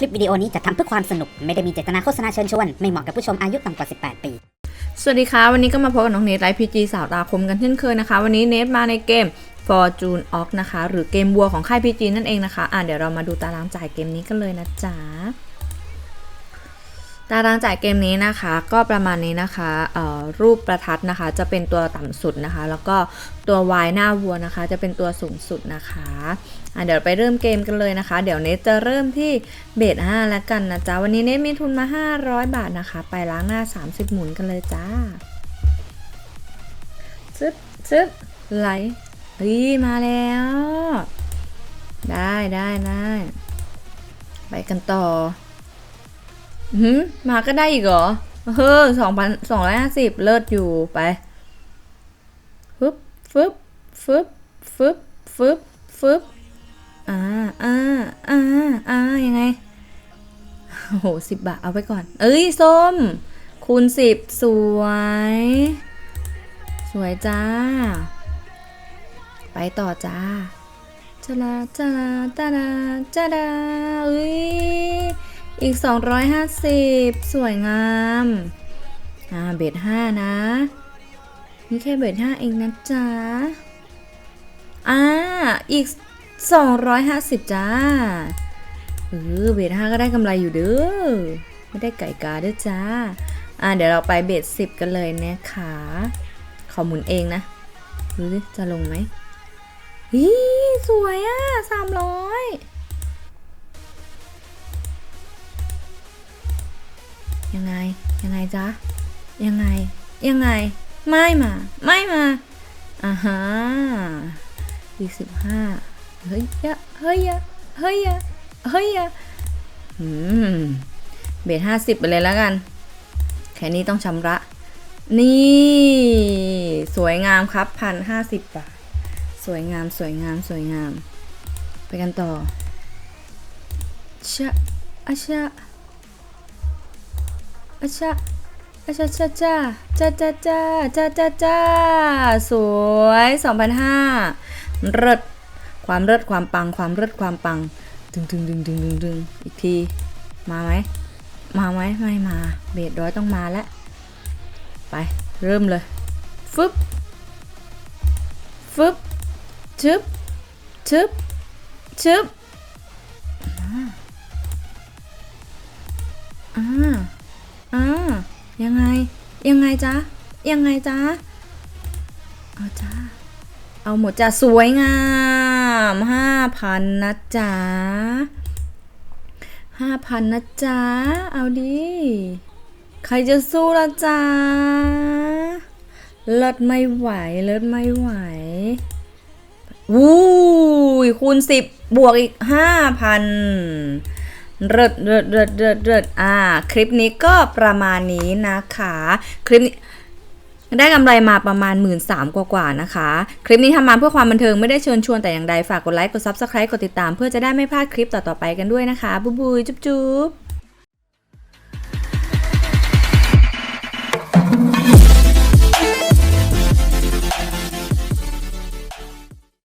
คลิปวิดีโอนี้จะทำเพื่อความสนุก ไม่ได้มีเจตนาโฆษณาเชิญชวน ไม่เหมาะกับผู้ชมอายุต่ำกว่า 18 ปี สวัสดีค่ะ วันนี้ก็มาพบกับน้องเนทไลฟ์พีจีสาวตาคมกันเช่นเคยนะคะ วันนี้เนทมาในเกม Fortune o x นะคะ หรือเกมบัวของค่ายพีจีนั่นเองนะคะ อ่าเดี๋ยวเรามาดูตารางจ่ายเกมนี้กันเลยนะจ๊ะ ตารางจ่ายเกมนี้นะคะ ก็ประมาณนี้นะคะรูปประทัดนะคะ จะเป็นตัวต่ำสุดนะคะ แล้วก็ตัว Y หน้าวัวนะคะ จะเป็นตัวสูงสุดนะคะะเดี๋ยวไปเริ่มเกมกันเลยนะคะ เดี๋ยวเนทจะเริ่มที่เบส5แล้วกันนะจ๊ะ วันนี้เนทมีทุนมา 500 บาทนะคะ ไปล้างหน้า 30 หมุนกันเลยจ้าซึบซึบไหลเฮ้ยมาแล้ว ได้ได้ได้ไปกันต่อ หืมมาก็ได้อีกเหรอ เฮ้อสองพันสองร้อยห้าสิบเลิศอยู่ไปฟึบฟึบฟึบฟึบฟึบฟึบอ่าอ่าอ่าอ่ายังไงโอ้โหสิบบาท เอาไปก่อน เอ้ย ส้ม คูณสิบสวย สวยจ้า ไปต่อจ้าจ้าลาจ้าลาจ้าลาจ้าลาเอ้ย อีก 250 สวยงาม อ่า เบท5นะ นี่แค่เบท5เองนะจ๊ะ อ่า อีก 250 จ้า เออ เบท5ก็ได้กำไรอยู่เด้อ ไม่ได้ไก่กาเด้อจ้า อ่า เดี๋ยวเราไปเบท10กันเลยนะคะขอหมุนเองนะดูสิจะลงไหมฮีสวยอะ300ยั ยังไง ยังไงจ๊ะ ยังไง ยังไง ไม่มา ไม่มาอ่าฮะอีกสิบห้าเฮ้ยยะเฮ้ยยะเฮ้ยยะเฮ้ยยะอืม เบสห้าสิบไปเลยแล้วกัน แค่นี้ต้องชำระ นี่ สวยงามครับพันห้าสิบบาท สวยงาม สวยงาม สวยงาม ไปกันต่อชะอาชะ อาชาอาชาชาจ้าจ้าจ้าจ้าจ้าจ้าจ้าสวย2,500เลิศความเลิศความปัง ความเลิศความปัง ดึงดึงดึงดึงดึงดึงอีกที มาไหม มาไหมไม่มา เบสร้อยต้องมาแล้ว ไป เริ่มเลย ฟึบ ฟึบ ชึบ ชึบ ชึบอ่าอ่า ยังไงจ๊ะ ยังไงจ๊ะ เอาจ้าเอาหมดจ้ะสวยงามห้าพันนะจ๊ะห้าพันนะจ๊ะ เอาดิ ใครจะสู้ละจ๊ะ เลิศไม่ไหว เลิศไม่ไหววู้ยคูณสิบบวกอีกห้าพัน เริดเริดเริดเริดเริดอ่า คลิปนี้ก็ประมาณนี้นะคะ คลิปนี้ได้กำไรมาประมาณ 1 3ื่นกว่าๆนะคะ คลิปนี้ทำมาเพื่อความบันเทิงไม่ได้เชิญชวนแต่อย่างใด ฝากกดไลค์ กด Subscribe กดติดตามเพื่อจะได้ไม่พลาดคลิปต่อๆไปกันด้วยนะคะ บุยบุยจุ๊บจุ๊บ